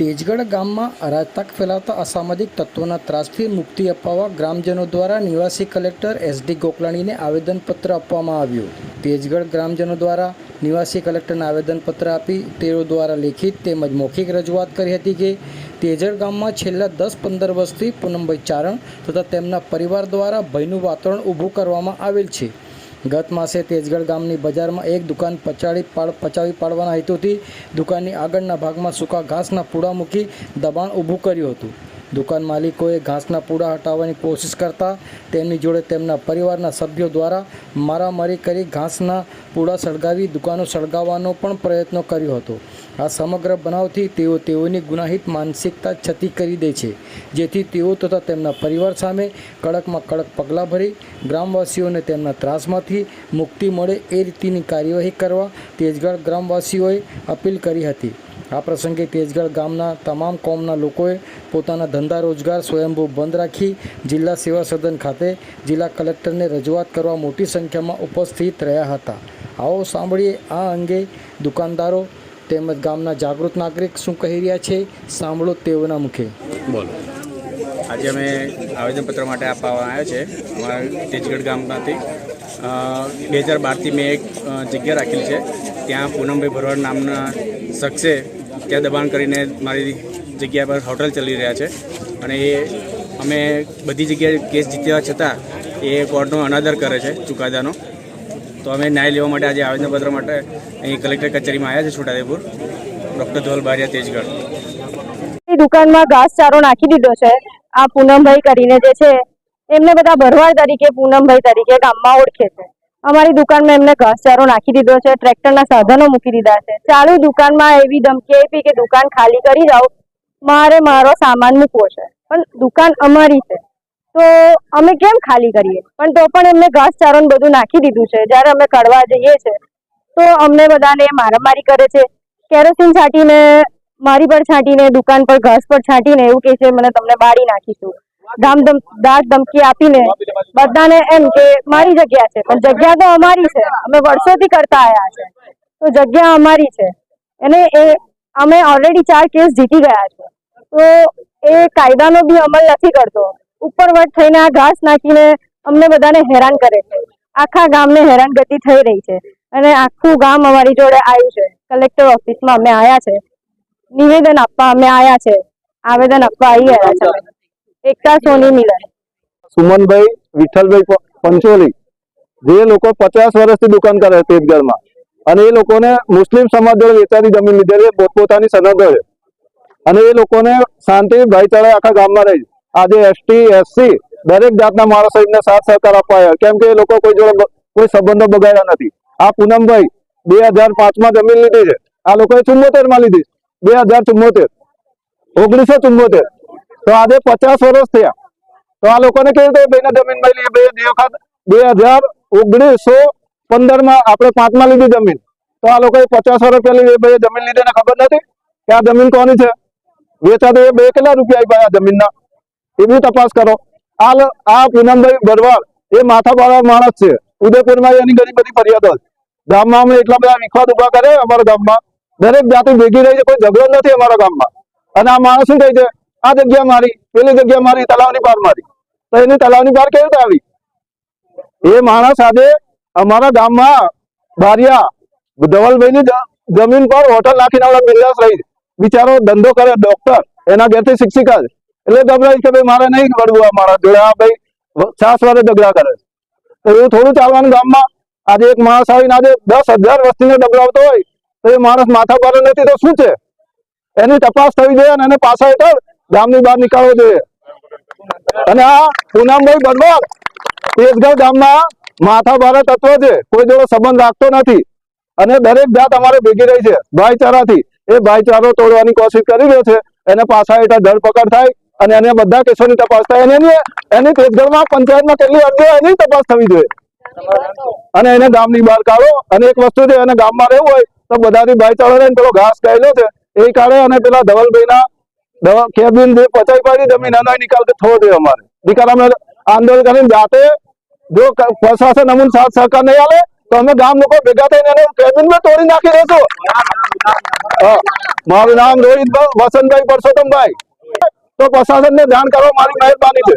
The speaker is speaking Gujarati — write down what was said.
તેજગઢ ગામમાં અરાજકતા ફેલાવતા અસામાજિક તત્વોના ત્રાસથી મુક્તિ અપાવવા ગ્રામજનો દ્વારા નિવાસી કલેક્ટર એસડી ગોકલાણીને આવેદનપત્ર આપવામાં આવ્યું. તેજગઢ ગ્રામજનો દ્વારા નિવાસી કલેક્ટરને આવેદનપત્ર આપી તેઓ દ્વારા લેખિત તેમજ મૌખિક રજૂઆત કરી હતી કે તેજગઢ ગામમાં છેલ્લા દસ પંદર વર્ષથી પૂનમભાઈ ચારણ તથા તેમના પરિવાર દ્વારા ભયનું વાતાવરણ ઊભું કરવામાં આવેલ છે. ગત માસે તેજગઢ ગામની બજારમાં એક દુકાન પચાડી પાડ પચાવી પાડવાના હેતુથી દુકાનની આગળના ભાગમાં સૂકા ઘાસના પૂડા મૂકી દબાણ ઊભું કર્યું હતું. દુકાન માલિકોએ ઘાસના પૂડા હટાવવાની કોશિશ કરતા તેમની જોડે તેમના પરિવારના સભ્યો દ્વારા મારામારી કરી ઘાસના પૂડા સળગાવી દુકાનો સળગાવવાનો પણ પ્રયત્ન કર્યો હતો. આ સમગ્ર બનાવથી તેઓ તેઓની ગુનાહિત માનસિકતા છતી કરી દે છે, જેથી તેઓ તથા તેમના પરિવાર સામે કડકમાં કડક પગલાં ભરી ગ્રામવાસીઓને તેમના ત્રાસમાંથી મુક્તિ મળે એ રીતની કાર્યવાહી કરવા તેજગઢ ગ્રામવાસીઓએ અપીલ કરી હતી. આ પ્રસંગે તેજગઢ ગામના તમામ કોમના લોકોએ પોતાના ધંધા રોજગાર સ્વયંભૂ બંધ રાખી જિલ્લા સેવા સદન ખાતે જિલ્લા કલેક્ટરને રજૂઆત કરવા મોટી સંખ્યામાં ઉપસ્થિત રહ્યા હતા. આવો સાંભળીએ આ અંગે દુકાનદારો તેમજ ગામના જાગૃત નાગરિક શું કહી રહ્યા છે, સાંભળો તેઓના મુખે. બોલો. આજે અમે આવેદનપત્ર માટે આપવા આવ્યા છે, અમારા તેજગઢ ગામમાંથી. બે હજાર બારથી મેં એક જગ્યા રાખેલી છે, ત્યાં પૂનમભાઈ ભરવાડ નામના શખ્સે ત્યાં દબાણ કરીને મારી જગ્યા પર હોટલ ચલી રહ્યા છે. અને એ, અમે બધી જગ્યાએ કેસ જીત્યા છતાં એ કોર્ટનો અનાદર કરે છે ચુકાદાનો. તો અમે ન્યાય લેવા માટે આજે આવેદનપત્ર માટે અહીં કલેક્ટર કચેરીમાં આવ્યા છે છોટાદેપુર ડૉક્ટર ધોલ બારિયા, તેજગઢ. દુકાનમાં ઘાસચારો નાખી દીધો છે. આ પૂનમભાઈ કરીને જે છે, એમને બધા ભરવાડ તરીકે, પૂનમભાઈ તરીકે ગામમાં ઓળખે છે. અમારી દુકાનમાં એમને ઘાસચારો નાખી દીધો છે, ટ્રેક્ટરના સાધનો મૂકી દીધા છે. ચાલુ દુકાનમાં એવી ધમકી આપી કે દુકાન ખાલી કરી જાઓ. મારે મારો સામાન મૂકવો છે. પણ દુકાન અમારી છે. તો અમે કેમ ખાલી કરીએ? પણ તો પણ એમને ઘાસચારો બધું નાખી દીધું છે. જ્યારે અમે કડવા જઈએ છે, તો અમને બધાને મારામારી કરે છે. કેરોસીન છાંટીને, મારી પર છાંટીને, દુકાન પર ઘાસ પર છાંટીને એવું કહે છે, મને તમને બાળી નાખીશું. ધામધમ દાગ ધમકી આપીને બધાને એમ કે, મારી જગ્યા છે. પણ જગ્યા તો અમારી છે. અમે વર્ષોથી કરતા આવ્યા છે. તો જગ્યા અમારી છે. અને એ, અમે ઓલરેડી ચાર કેસ જીતી ગયા છે. તો એ કાયદાનો બી અમલ નથી કરતો. ઉપરવટ થઈને આ ઘાસ નાખીને અમને બધાને હેરાન કરે છે. આખા ગામને હેરાનગતિ થઈ રહી છે અને આખું ગામ અમારી જોડે આવ્યું છે. કલેક્ટર ઓફિસમાં અમે આવ્યા છે. નિવેદન આપવા અમે આવ્યા છે. આવેદન આપવા આવી રહ્યા છે. એકતા સોની મિલન. સુમનભાઈ, વિઠ્ઠલભાઈ પંચોલી, જે લોકો પચાસ વર્ષથી દુકાન કરે છે તેજગઢમાં અને એ લોકોને મુસ્લિમ સમાજ જોડે વેચાતી જમીન લીધેલી પોતપોતાની સનદો છે અને એ લોકોને શાંતિ, ભાઈચારા આખા ગામમાં રહી. આજે એસટી એસસી દરેક જાતના માણસો એમને સાથ સહકાર અપાયા કેમ કે એ લોકો કોઈ જોડે કોઈ સંબંધો બગાડ્યા નથી. આ પૂનમભાઈ બે હજાર પાંચમાં જમીન લીધી છે. આ લોકોએ ચુમ્મોતેરમાં લીધી બે હજાર ચુમ્મોતેર. ઓગણીસો ચુમ્મોતેર. તો આજે પચાસ વર્ષ થયા. તો આ લોકોને કેવી રીતે ભાઈને જમીન મળી બે બે વખત બે હજાર ઓગણીસો પંદરમાં આપણે પાંચમાં લીધી જમીન. તો આ લોકોએ પચાસ વર્ષ પહેલી એ ભાઈએ જમીન લીધી ને ખબર નથી કે આ જમીન કોની છે? વેચાતી બે કેટલા રૂપિયા આપ્યા આ જમીનના? એ બી તપાસ કરો. આ આ પૂનમભાઈ ભરવાડ એ માથાવાળા માણસ છે. ઉદયપુરમાં એની ઘણી બધી ફરિયાદો ગામમાં અમે એટલા બધા વિખવાદ ઊભા કરે અમારા ગામમાં. દરેક જાતિ ભેગી રહી છે, કોઈ ઝઘડો નથી અમારા ગામમાં. અને આ માણસ શું કહે છે? આ જગ્યા મારી, પેલી જગ્યા મારી તલાવની પાર મારી. તો એની તલાવની પાર કેવી રીતે આવી? એ માણસ આજે અમારા ગામમાં બારિયા, ધવલભાઈની જમીન પર હોટલ નાખીને બિંદાસ રહી બિચારો ધંધો કરે ડોક્ટર એના ઘેરથી શિક્ષિકા છે. એટલે ગભરાય કે ભાઈ, મારે નહીં આ મારા જોડે. આ ભાઈ, સાસ વાળે ઝઘડા કરે છે. તો એવું થોડું ચાલવાનું ગામમાં. આજે એક માણસ આવીને આજે દસ હજાર વસ્તીને ડગડાવતો હોય, તો એ માણસ માથા પર નથી, તો શું છે? એની તપાસ થવી જોઈએ અને એને પાછા હેઠળ ગામની બહાર નીકળવો જોઈએ. અને આ પૂનમભાઈ બરવાડ તેજગઢ ગામમાં માથા ભારે તત્વ છે, કોઈ જોડે સંબંધ રાખતો નથી. અને દરેક જાત અમારે ભેગી રહી છે, ભાઈચારાથી. એ ભાઈચારો તોડવાની કોશિશ કરી રહ્યો છે, એને પાછા હેઠળ ધરપકડ થાય અને એને બધા કેસોની તપાસ થાય. અને એની એની તેજગઢમાં પંચાયતમાં કેટલી અરજીઓ એની તપાસ થવી જોઈએ. અને એને ગામની બહાર કાઢો. અને એક વસ્તુ છે, એને ગામમાં રહેવું હોય તો બધાની ભાઈચારો રહીને પેલો ઘાસ ગયેલો છે. એ કાઢે અને પેલા ધવલભાઈના દવા કેબિન જે પચાઈ પાડી જમીન, એનો નિકાલ થવો જોઈએ અમારે. નિકાલ અમે આંદોલન કરીને જાતે જો પ્રશાસન અમને સાથ સહકાર નહીં આવે તો અમે ગામ લોકો ભેગા થઈને એને કેબિનમાં તોડી નાખી દેશું. મારું નામ રોહિત વસંતભાઈ પરસોત્તમભાઈ. તો પ્રશાસનને ધ્યાન કરવા મારી મહેરબાની છે.